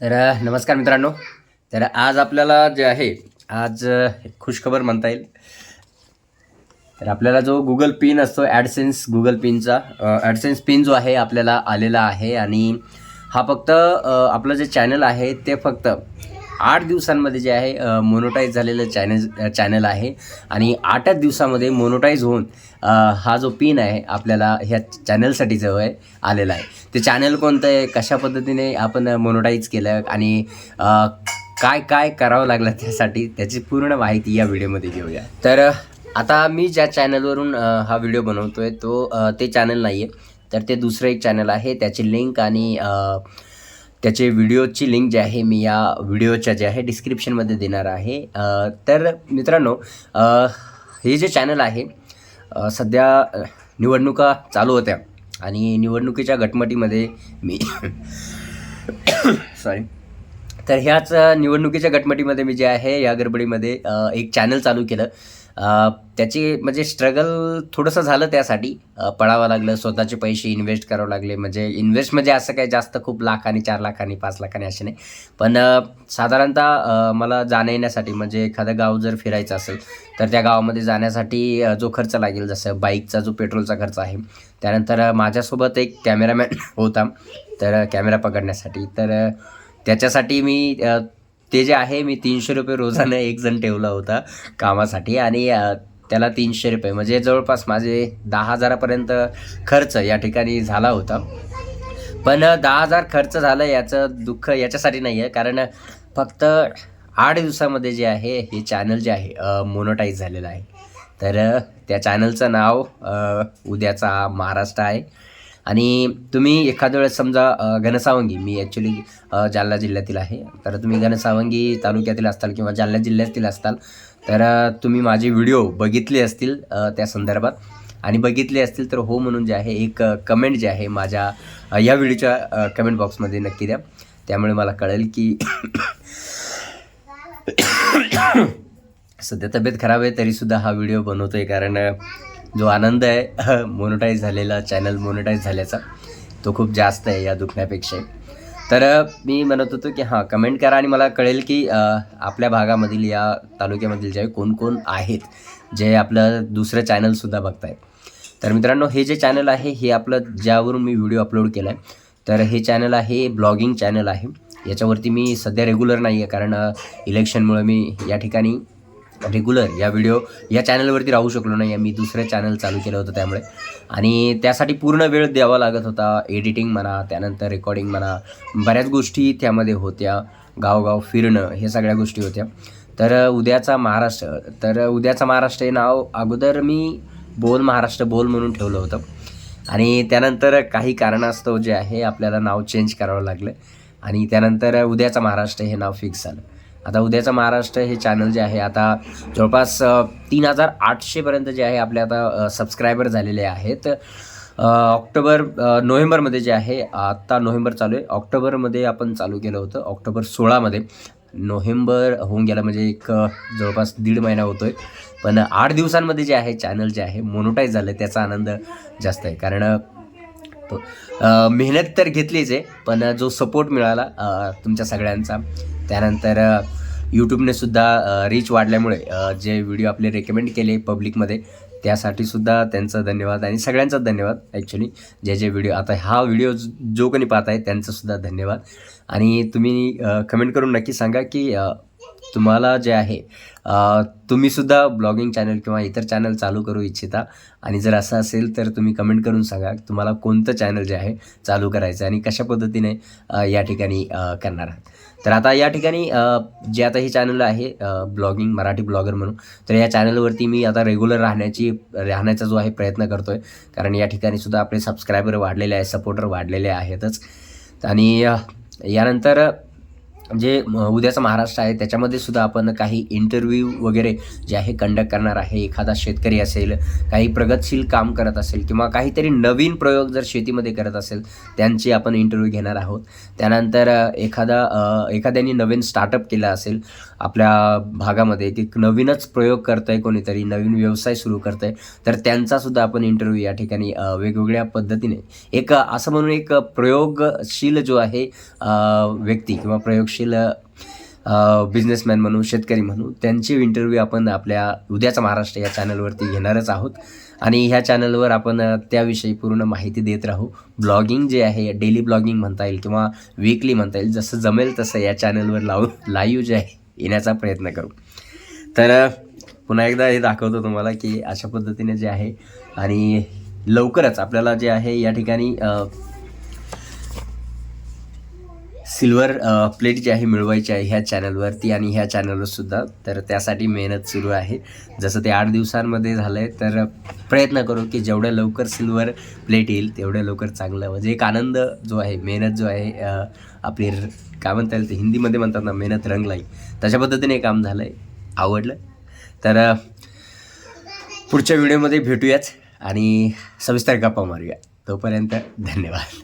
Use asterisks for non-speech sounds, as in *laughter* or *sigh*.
तर नमस्कार मित्रांनो. तर आज आपल्याला जे आहे आज खुशखबर म्हणता येईल. तर आपल्याला जो गुगल पिन असतो ॲडसेन्स गुगल पिनचा ॲडसेन्स पिन जो आहे आपल्याला आलेला आहे. आणि हा फक्त आपलं जे चॅनल आहे ते फक्त आठ दिवसांमध्ये जे आहे मोनोटाईज झालेलं चॅनल चॅनल आहे. आणि आठच दिवसामध्ये मोनोटाईज होऊन हा जो पिन आहे आपल्याला ह्या चॅनलसाठी जो आहे आलेला आहे. ते चॅनल कोणतं आहे कशा पद्धतीने आपण मोनोटाईज केलं आणि काय काय करावं लागलं त्यासाठी त्याची पूर्ण माहिती या व्हिडिओमध्ये घेऊया. तर आता मी ज्या चॅनलवरून हा व्हिडिओ बनवतो आहे तो ते चॅनल नाही आहे तर ते दुसरं एक चॅनल आहे त्याची लिंक आणि त्याचे व्हिडिओची लिंक जी आहे मी या व्हिडिओच्या जे आहे डिस्क्रिप्शनमध्ये देणार आहे. तर मित्रांनो हे जे चॅनल आहे सध्या निवडणुका चालू होत्या. आणि निवडणुकीच्या घटमटीमध्ये मी *coughs* सॉरी तर ह्याच निवडणुकीच्या गटमटीमध्ये मी जे आहे या गडबडीमध्ये एक चॅनल चालू केलं. त्याची म्हणजे स्ट्रगल थोडंसं झालं त्यासाठी. पळावं लागलं स्वतःचे पैसे इन्व्हेस्ट करावं लागले. म्हणजे इन्व्हेस्ट म्हणजे असं काही जास्त खूप लाख आणि चार लाखांनी पाच लाखांनी असे नाही. पण साधारणतः मला जाण्या येण्यासाठी म्हणजे एखादं गाव जर फिरायचं असेल तर त्या गावामध्ये जाण्यासाठी जो खर्च लागेल जसं बाईकचा जो पेट्रोलचा खर्च आहे त्यानंतर माझ्यासोबत एक कॅमेरामॅन होता. तर कॅमेरा पकडण्यासाठी. तर त्याच्यासाठी मी ते जे आहे मी तीनशे रुपये रोजानं एक जण ठेवला होता कामासाठी आणि त्याला तीनशे रुपये. म्हणजे जवळपास माझे दहा हजारापर्यंत खर्च या ठिकाणी झाला होता. पण दहा हजार खर्च झालं याचं दुःख याच्यासाठी नाही आहे कारण फक्त आठ दिवसामध्ये जे आहे हे चॅनल जे आहे मोनोटाईज झालेलं आहे. तर त्या चॅनलचं नाव उद्याचा महाराष्ट्र आहे. आणि तुम्ही एखाद्या वेळेस समजा घनसावंगी मी ॲक्च्युली जालना जिल्ह्यातील आहे. तर तुम्ही घनसावंगी तालुक्यातील असताल किंवा जालना जिल्ह्यातील असताल तर तुम्ही माझे व्हिडिओ बघितले असतील त्या संदर्भात. आणि बघितले असतील तर हो म्हणून जे आहे एक कमेंट जे आहे माझ्या या व्हिडिओच्या कमेंट बॉक्समध्ये नक्की द्या. त्यामुळे मला कळेल की *coughs* सध्या तब्येत खराब आहे तरीसुद्धा हा व्हिडिओ बनवतो आहे कारण जो आनंद आहे *laughs* मोनोटाईज झालेला चॅनल मोनोटाईज झाल्याचा तो खूप जास्त आहे या दुखण्यापेक्षा तर मी म्हणत होतो की हां कमेंट करा आणि मला कळेल की आपल्या भागामधील या तालुक्यामधील जे कोण कोण आहेत जे आपलं दुसरं चॅनलसुद्धा बघतायत. तर मित्रांनो हे जे चॅनल आहे हे आपलं ज्यावरून मी व्हिडिओ अपलोड केला आहे तर हे चॅनल आहे ब्लॉगिंग चॅनल आहे. याच्यावरती मी सध्या रेग्युलर नाही आहे कारण इलेक्शनमुळे मी या ठिकाणी रेग्युलर या व्हिडिओ या चॅनलवरती राहू शकलो नाही मी दुसरं चॅनल चालू केलं होतं त्यामुळे. आणि त्यासाठी पूर्ण वेळ द्यावा लागत होता. एडिटिंग म्हणा त्यानंतर रेकॉर्डिंग म्हणा बऱ्याच गोष्टी त्यामध्ये होत्या. गावगाव फिरणं हे सगळ्या गोष्टी होत्या. तर उद्याचा महाराष्ट्र तर उद्याचा महाराष्ट्र हे नाव अगोदर मी बोल महाराष्ट्र बोल म्हणून ठेवलं होतं. आणि त्यानंतर काही कारणास्तव जे आहे आपल्याला नाव चेंज करावं लागलं. आणि त्यानंतर उद्याचा महाराष्ट्र हे नाव फिक्स झालं. आता उद्याचा महाराष्ट्र हे चॅनल जे आहे आता जवळपास तीन हजार आठशेपर्यंत जे आहे आपले आता सबस्क्रायबर झालेले आहेत. ऑक्टोबर नोव्हेंबरमध्ये जे आहे आत्ता नोव्हेंबर चालू आहे. ऑक्टोबरमध्ये आपण चालू केलं होतं ऑक्टोबर सोळामध्ये. नोव्हेंबर होऊन गेला म्हणजे एक जवळपास दीड महिना होतो आहे पण आठ दिवसांमध्ये जे आहे चॅनल जे आहे मोनोटाईज झालं त्याचा आनंद जास्त आहे. कारण शकतो. मेहनत तर घेतलीच आहे पण जो सपोर्ट मिळाला तुमच्या सगळ्यांचा. त्यानंतर यूट्यूबनेसुद्धा यूट्यूबने सुद्धा रीच वाढल्यामुळे जे व्हिडिओ आपले रेकमेंड केले पब्लिकमध्ये त्यासाठी सुद्धा धन्यवाद आणि सगळ्यांचा धन्यवाद ॲक्च्युली जे जे व्हिडिओ आता हा व्हिडिओ जो कोणी पाहत आहे त्यांचंसुद्धा धन्यवाद. आणि तुम्ही कमेंट करून नक्की सांगा की तुम्हाला जे आहे तुम्हीसुद्धा ब्लॉगिंग चॅनल किंवा इतर चॅनल चालू करू इच्छिता. आणि जर असं असेल तर तुम्ही कमेंट करून सांगा तुम्हाला कोणतं चॅनल जे आहे चालू करायचं आणि कशा पद्धतीने या ठिकाणी करणार आहात. तर आता या ठिकाणी जे आता हे चॅनल आहे ब्लॉगिंग मराठी ब्लॉगर म्हणून तर या चॅनलवरती मी आता रेग्युलर राहण्याची राहण्याचा जो आहे प्रयत्न करतो आहे कारण या ठिकाणी सुद्धा आपले सबस्क्रायबर वाढलेले आहेत सपोर्टर वाढलेले आहेतच. आणि यानंतर जे उद्याचं महाराष्ट्र आहे त्याच्यामध्ये सुद्धा आपण काही इंटरव्ह्यू वगैरे जे आहे कंडक्ट करणार आहे. एखादा शेतकरी असेल काही प्रगतशील काम करत असेल किंवा काहीतरी नवीन प्रयोग जर शेतीमध्ये करत असेल त्यांची आपण इंटरव्ह्यू घेणार आहोत. त्यानंतर एखादा एखाद्याने नवीन स्टार्टअप केलं असेल आपल्या भागामध्ये एक एक नवीनच प्रयोग करत आहे कोणीतरी नवीन व्यवसाय सुरू करत आहे तर त्यांचासुद्धा आपण इंटरव्ह्यू या ठिकाणी वेगवेगळ्या पद्धतीने एक असं म्हणून एक प्रयोगशील जो आहे व्यक्ती किंवा प्रयोगशील बिझनेसमॅन म्हणू शेतकरी म्हणू त्यांचे इंटरव्ह्यू आपण आपल्या उद्याचा महाराष्ट्र या चॅनलवरती घेणारच आहोत. आणि ह्या चॅनलवर आपण त्याविषयी पूर्ण माहिती देत राहू. ब्लॉगिंग जे आहे डेली ब्लॉगिंग म्हणता येईल किंवा वीकली म्हणता येईल जसं जमेल तसं या चॅनलवर लावून लाईव्ह जे आहे येण्याचा प्रयत्न करू. तर पुन्हा एकदा हे दाखवतो तुम्हाला की अशा पद्धतीने जे आहे आणि लवकरच आपल्याला जे आहे या ठिकाणी सिल्वर प्लेट जी आहे मिळवायची आहे ह्या चॅनलवरती आणि ह्या चॅनलवर सुद्धा. तर त्यासाठी मेहनत सुरू आहे. जसं ते आठ दिवसांमध्ये झालं आहे तर प्रयत्न करू की जेवढ्या लवकर सिल्वर प्लेट येईल तेवढ्या लवकर चांगलं. म्हणजे एक आनंद जो आहे मेहनत जो आहे आपली काय म्हणता येईल ते हिंदीमध्ये म्हणतात ना मेहनत रंगलाई. तशा पद्धतीने काम झालं आहे आवडलं. तर पुढच्या व्हिडिओमध्ये भेटूयाच आणि सविस्तर गप्पा मारूया. तोपर्यंत धन्यवाद.